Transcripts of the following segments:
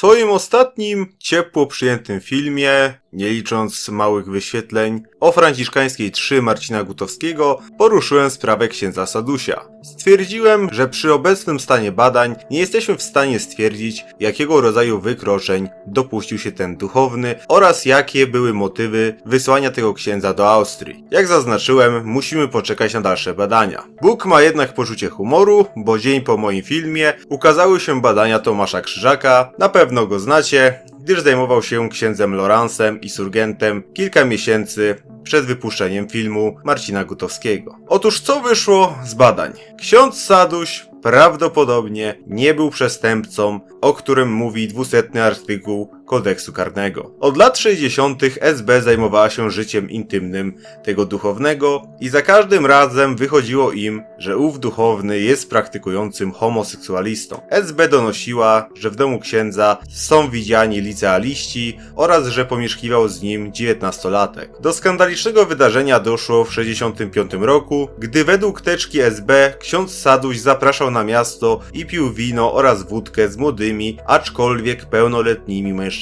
swoim ostatnim, ciepło przyjętym filmie, nie licząc małych wyświetleń, o franciszkańskiej 3 Marcina Gutowskiego poruszyłem sprawę księdza Sadusia. Stwierdziłem, że przy obecnym stanie badań nie jesteśmy w stanie stwierdzić, jakiego rodzaju wykroczeń dopuścił się ten duchowny oraz jakie były motywy wysłania tego księdza do Austrii. Jak zaznaczyłem, musimy poczekać na dalsze badania. Bóg ma jednak poczucie humoru, bo dzień po moim filmie ukazały się badania Tomasza Krzyżaka, na pewno go znacie, gdyż zajmował się księdzem Loransem i Surgentem kilka miesięcy przed wypuszczeniem filmu Marcina Gutowskiego. Otóż co wyszło z badań? Ksiądz Saduś prawdopodobnie nie był przestępcą, o którym mówi 200 artykuł kodeksu karnego. Od lat 60. SB zajmowała się życiem intymnym tego duchownego i za każdym razem wychodziło im, że ów duchowny jest praktykującym homoseksualistą. SB donosiła, że w domu księdza są widziani licealiści oraz że pomieszkiwał z nim 19-latek. Do skandalicznego wydarzenia doszło w 65 roku, gdy według teczki SB ksiądz Saduś zapraszał na miasto i pił wino oraz wódkę z młodymi, aczkolwiek pełnoletnimi mężczyznami.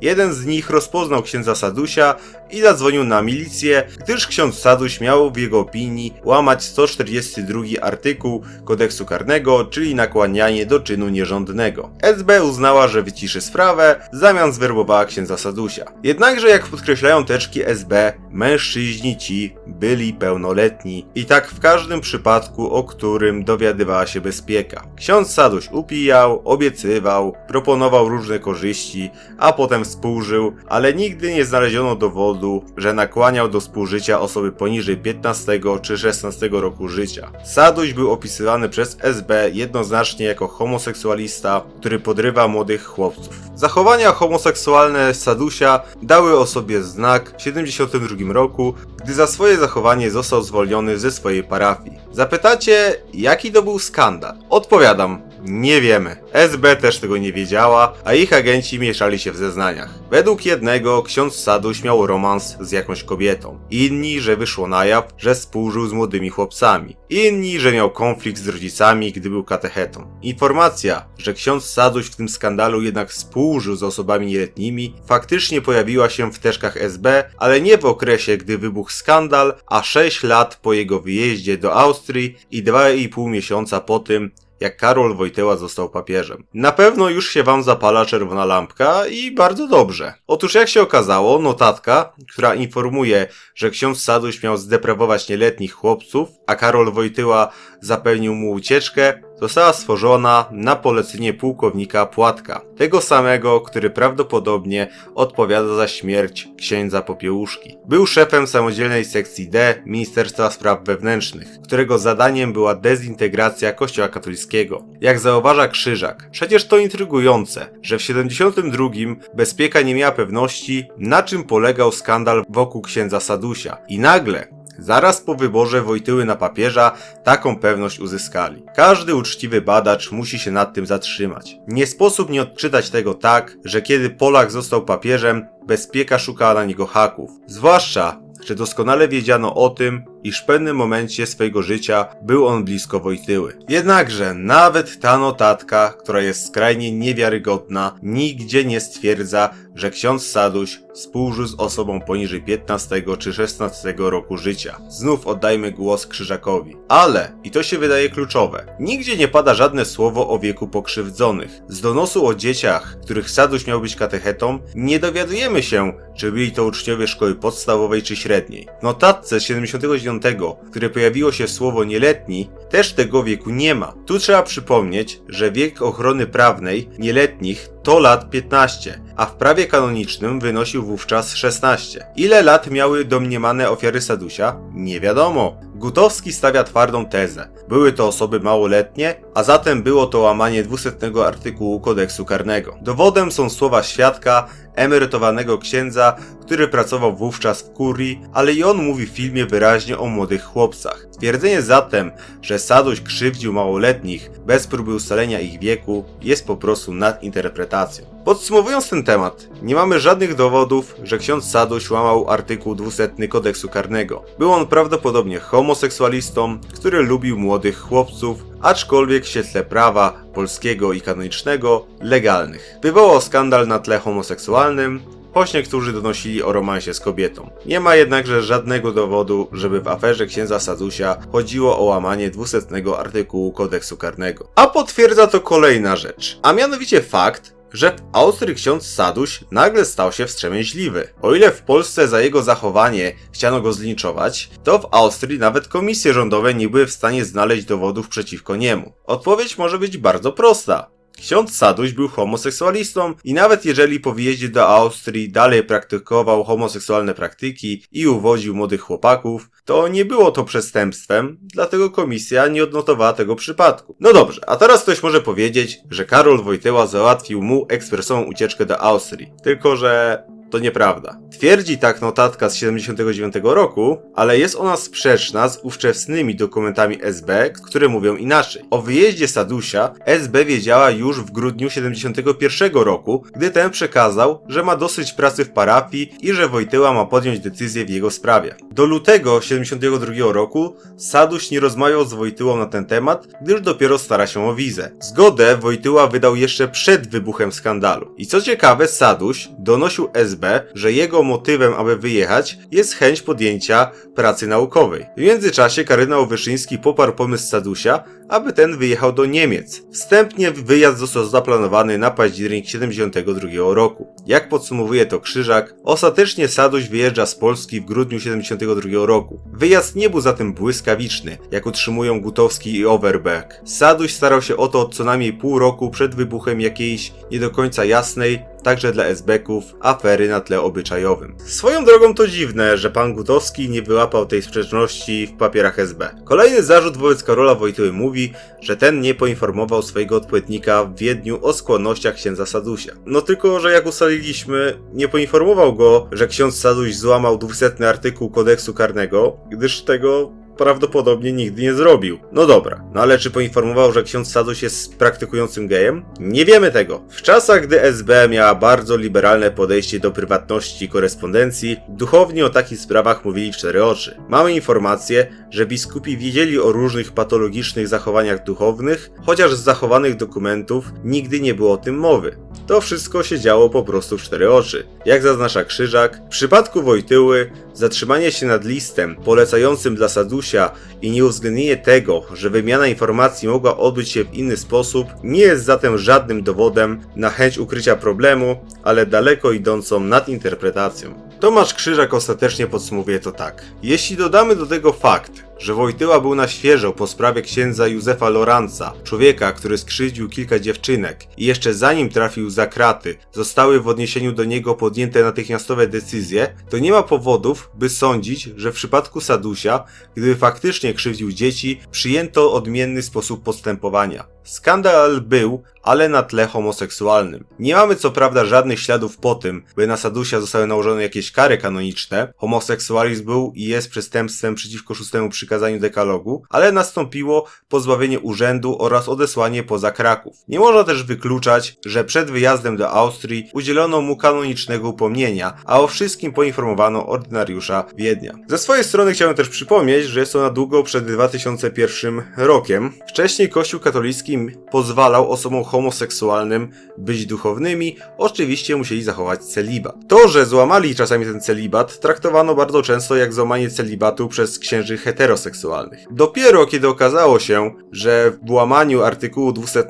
Jeden z nich rozpoznał księdza Sadusia i zadzwonił na milicję, gdyż ksiądz Saduś miał w jego opinii łamać 142 artykuł kodeksu karnego, czyli nakłanianie do czynu nierządnego. SB uznała, że wyciszy sprawę, w zamian zwerbowała księdza Sadusia. Jednakże jak podkreślają teczki SB, mężczyźni ci byli pełnoletni i tak w każdym przypadku, o którym dowiadywała się bezpieka. Ksiądz Saduś upijał, obiecywał, proponował różne korzyści, a potem współżył, ale nigdy nie znaleziono dowodu, że nakłaniał do współżycia osoby poniżej 15 czy 16 roku życia. Saduś był opisywany przez SB jednoznacznie jako homoseksualista, który podrywa młodych chłopców. Zachowania homoseksualne Sadusia dały o sobie znak w 72 roku, gdy za swoje zachowanie został zwolniony ze swojej parafii. Zapytacie, jaki to był skandal? Odpowiadam, nie wiemy. SB też tego nie wiedziała, a ich agenci mieszali się w zeznaniach. Według jednego ksiądz Saduś miał romans z jakąś kobietą. Inni, że wyszło na jaw, że współżył z młodymi chłopcami. Inni, że miał konflikt z rodzicami, gdy był katechetą. Informacja, że ksiądz Saduś w tym skandalu jednak współżył z osobami nieletnimi, faktycznie pojawiła się w teczkach SB, ale nie w okresie, gdy wybuchł skandal, a 6 lat po jego wyjeździe do Austrii i 2,5 miesiąca po tym, jak Karol Wojtyła został papieżem. Na pewno już się wam zapala czerwona lampka i bardzo dobrze. Otóż jak się okazało, notatka, która informuje, że ksiądz Saduś miał zdeprawować nieletnich chłopców, a Karol Wojtyła zapewnił mu ucieczkę, została stworzona na polecenie pułkownika Płatka, tego samego, który prawdopodobnie odpowiada za śmierć księdza Popiełuszki. Był szefem samodzielnej sekcji D Ministerstwa Spraw Wewnętrznych, którego zadaniem była dezintegracja Kościoła katolickiego. Jak zauważa Krzyżak, przecież to intrygujące, że w 72 bezpieka nie miała pewności, na czym polegał skandal wokół księdza Sadusia. I nagle Zaraz po wyborze Wojtyły na papieża taką pewność uzyskali. Każdy uczciwy badacz musi się nad tym zatrzymać. Nie sposób nie odczytać tego tak, że kiedy Polak został papieżem, bezpieka szukała na niego haków. Zwłaszcza, że doskonale wiedziano o tym, iż w pewnym momencie swojego życia był on blisko Wojtyły. Jednakże nawet ta notatka, która jest skrajnie niewiarygodna, nigdzie nie stwierdza, że ksiądz Saduś współżył z osobą poniżej 15 czy 16 roku życia. Znów oddajmy głos Krzyżakowi. Ale, i to się wydaje kluczowe, nigdzie nie pada żadne słowo o wieku pokrzywdzonych. Z donosu o dzieciach, których Saduś miał być katechetą, nie dowiadujemy się, czy byli to uczniowie szkoły podstawowej czy średniej. W notatce z 79, w której pojawiło się słowo nieletni, też tego wieku nie ma. Tu trzeba przypomnieć, że wiek ochrony prawnej nieletnich to lat 15, a w prawie kanonicznym wynosił wówczas 16. Ile lat miały domniemane ofiary Sadusia? Nie wiadomo. Gutowski stawia twardą tezę. Były to osoby małoletnie, a zatem było to łamanie 200 artykułu kodeksu karnego. Dowodem są słowa świadka, emerytowanego księdza, który pracował wówczas w kurii, ale i on mówi w filmie wyraźnie o młodych chłopcach. Twierdzenie zatem, że Saduś krzywdził małoletnich bez próby ustalenia ich wieku jest po prostu nadinterpretacją. Podsumowując ten temat, nie mamy żadnych dowodów, że ksiądz Saduś łamał artykuł 200 kodeksu karnego. Był on prawdopodobnie homoseksualistą, który lubił młodych chłopców, aczkolwiek w świetle prawa polskiego i kanonicznego legalnych. Wywołał skandal na tle homoseksualnym, choć niektórzy donosili o romansie z kobietą. Nie ma jednakże żadnego dowodu, żeby w aferze księdza Sadusia chodziło o łamanie 200 artykułu kodeksu karnego. A potwierdza to kolejna rzecz, a mianowicie fakt, że w Austrii ksiądz Saduś nagle stał się wstrzemięźliwy. O ile w Polsce za jego zachowanie chciano go zlinczować, to w Austrii nawet komisje rządowe nie były w stanie znaleźć dowodów przeciwko niemu. Odpowiedź może być bardzo prosta. Ksiądz Saduś był homoseksualistą i nawet jeżeli po wyjeździe do Austrii dalej praktykował homoseksualne praktyki i uwodził młodych chłopaków, to nie było to przestępstwem, dlatego komisja nie odnotowała tego przypadku. No dobrze, a teraz ktoś może powiedzieć, że Karol Wojtyła załatwił mu ekspresową ucieczkę do Austrii. Tylko, że to nieprawda. Twierdzi tak notatka z 79 roku, ale jest ona sprzeczna z ówczesnymi dokumentami SB, które mówią inaczej. O wyjeździe Sadusia SB wiedziała już w grudniu 71 roku, gdy ten przekazał, że ma dosyć pracy w parafii i że Wojtyła ma podjąć decyzję w jego sprawie. Do lutego 72 roku Saduś nie rozmawiał z Wojtyłą na ten temat, gdyż dopiero stara się o wizę. Zgodę Wojtyła wydał jeszcze przed wybuchem skandalu. I co ciekawe, Saduś donosił SB, że jego motywem, aby wyjechać, jest chęć podjęcia pracy naukowej. W międzyczasie kardynał Wyszyński poparł pomysł Sadusia, aby ten wyjechał do Niemiec. Wstępnie wyjazd został zaplanowany na październik 72 roku. Jak podsumowuje to Krzyżak, ostatecznie Saduś wyjeżdża z Polski w grudniu 72 roku. Wyjazd nie był zatem błyskawiczny, jak utrzymują Gutowski i Overberg. Saduś starał się o to od co najmniej pół roku przed wybuchem jakiejś nie do końca jasnej, także dla SB-ków, afery na tle obyczajowym. Swoją drogą to dziwne, że pan Gutowski nie wyłapał tej sprzeczności w papierach SB. Kolejny zarzut wobec Karola Wojtyły mówi, że ten nie poinformował swojego odpowiednika w Wiedniu o skłonnościach księdza Sadusia. No tylko, że jak ustaliliśmy, nie poinformował go, że ksiądz Saduś złamał 200 artykuł kodeksu karnego, gdyż tego prawdopodobnie nigdy nie zrobił. No dobra, no ale czy poinformował, że ksiądz Saduś jest praktykującym gejem? Nie wiemy tego. W czasach, gdy SB miała bardzo liberalne podejście do prywatności i korespondencji, duchowni o takich sprawach mówili w cztery oczy. Mamy informacje, że biskupi wiedzieli o różnych patologicznych zachowaniach duchownych, chociaż z zachowanych dokumentów nigdy nie było o tym mowy. To wszystko się działo po prostu w cztery oczy. Jak zaznacza Krzyżak, w przypadku Wojtyły zatrzymanie się nad listem polecającym dla Sadusia i nieuwzględnienie tego, że wymiana informacji mogła odbyć się w inny sposób, nie jest zatem żadnym dowodem na chęć ukrycia problemu, ale daleko idącą nadinterpretacją. Tomasz Krzyżak ostatecznie podsumowuje to tak. Jeśli dodamy do tego fakt, że Wojtyła był na świeżo po sprawie księdza Józefa Loranca, człowieka, który skrzywdził kilka dziewczynek i jeszcze zanim trafił za kraty, zostały w odniesieniu do niego podjęte natychmiastowe decyzje, to nie ma powodów, by sądzić, że w przypadku Sadusia, gdyby faktycznie krzywdził dzieci, przyjęto odmienny sposób postępowania. Skandal był, ale na tle homoseksualnym. Nie mamy co prawda żadnych śladów po tym, by na Sadusia zostały nałożone jakieś kary kanoniczne. Homoseksualizm był i jest przestępstwem przeciwko szóstemu przykazaniu dekalogu, ale nastąpiło pozbawienie urzędu oraz odesłanie poza Kraków. Nie można też wykluczać, że przed wyjazdem do Austrii udzielono mu kanonicznego upomnienia, a o wszystkim poinformowano ordynariusza Wiednia. Ze swojej strony chciałem też przypomnieć, że jest to na długo przed 2001 rokiem. Wcześniej Kościół katolicki pozwalał osobom homoseksualnym być duchownymi, oczywiście musieli zachować celibat. To, że złamali czasami ten celibat, traktowano bardzo często jak złamanie celibatu przez księży heteroseksualnych. Dopiero kiedy okazało się, że w łamaniu artykułu 200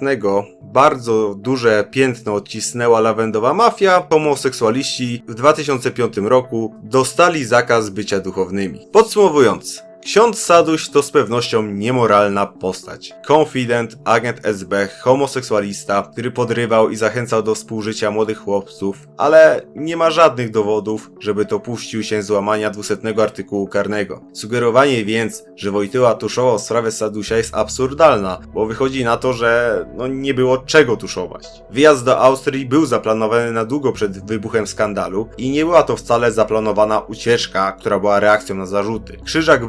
bardzo duże piętno odcisnęła lawendowa mafia, homoseksualiści w 2005 roku dostali zakaz bycia duchownymi. Podsumowując, Ksiądz Saduś to z pewnością niemoralna postać. Konfident, agent SB, homoseksualista, który podrywał i zachęcał do współżycia młodych chłopców, ale nie ma żadnych dowodów, żeby dopuścił się złamania 200 artykułu karnego. Sugerowanie więc, że Wojtyła tuszował sprawę Sadusia jest absurdalna, bo wychodzi na to, że no nie było czego tuszować. Wyjazd do Austrii był zaplanowany na długo przed wybuchem skandalu i nie była to wcale zaplanowana ucieczka, która była reakcją na zarzuty. Krzyżak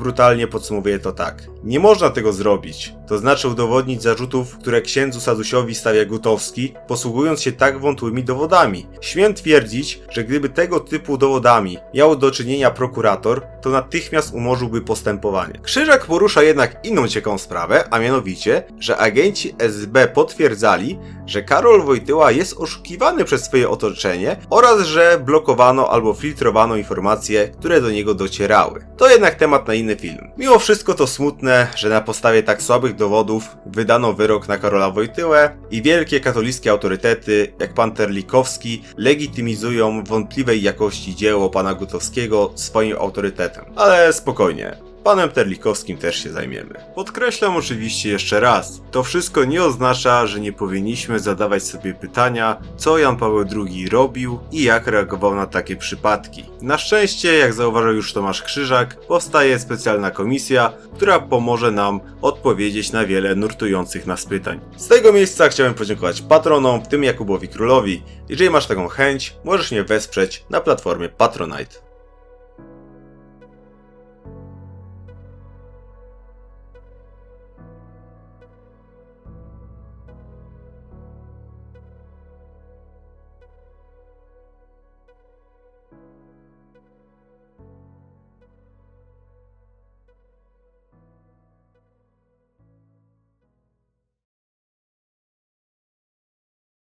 podsumowuję to tak. Nie można tego zrobić, to znaczy udowodnić zarzutów, które księdzu Sadusiowi stawia Gutowski, posługując się tak wątłymi dowodami. Śmiem twierdzić, że gdyby tego typu dowodami miał do czynienia prokurator, to natychmiast umorzyłby postępowanie. Krzyżak porusza jednak inną ciekawą sprawę, a mianowicie, że agenci SB potwierdzali, że Karol Wojtyła jest oszukiwany przez swoje otoczenie oraz że blokowano albo filtrowano informacje, które do niego docierały. To jednak temat na inny film. Mimo wszystko to smutne, że na podstawie tak słabych dowodów wydano wyrok na Karola Wojtyłę i wielkie katolickie autorytety, jak pan Terlikowski, legitymizują wątpliwej jakości dzieło pana Gutowskiego swoim autorytetem. Ale spokojnie, Panem Terlikowskim też się zajmiemy. Podkreślam oczywiście jeszcze raz, to wszystko nie oznacza, że nie powinniśmy zadawać sobie pytania, co Jan Paweł II robił i jak reagował na takie przypadki. Na szczęście, jak zauważył już Tomasz Krzyżak, powstaje specjalna komisja, która pomoże nam odpowiedzieć na wiele nurtujących nas pytań. Z tego miejsca chciałem podziękować patronom, w tym Jakubowi Królowi. Jeżeli masz taką chęć, możesz mnie wesprzeć na platformie Patronite.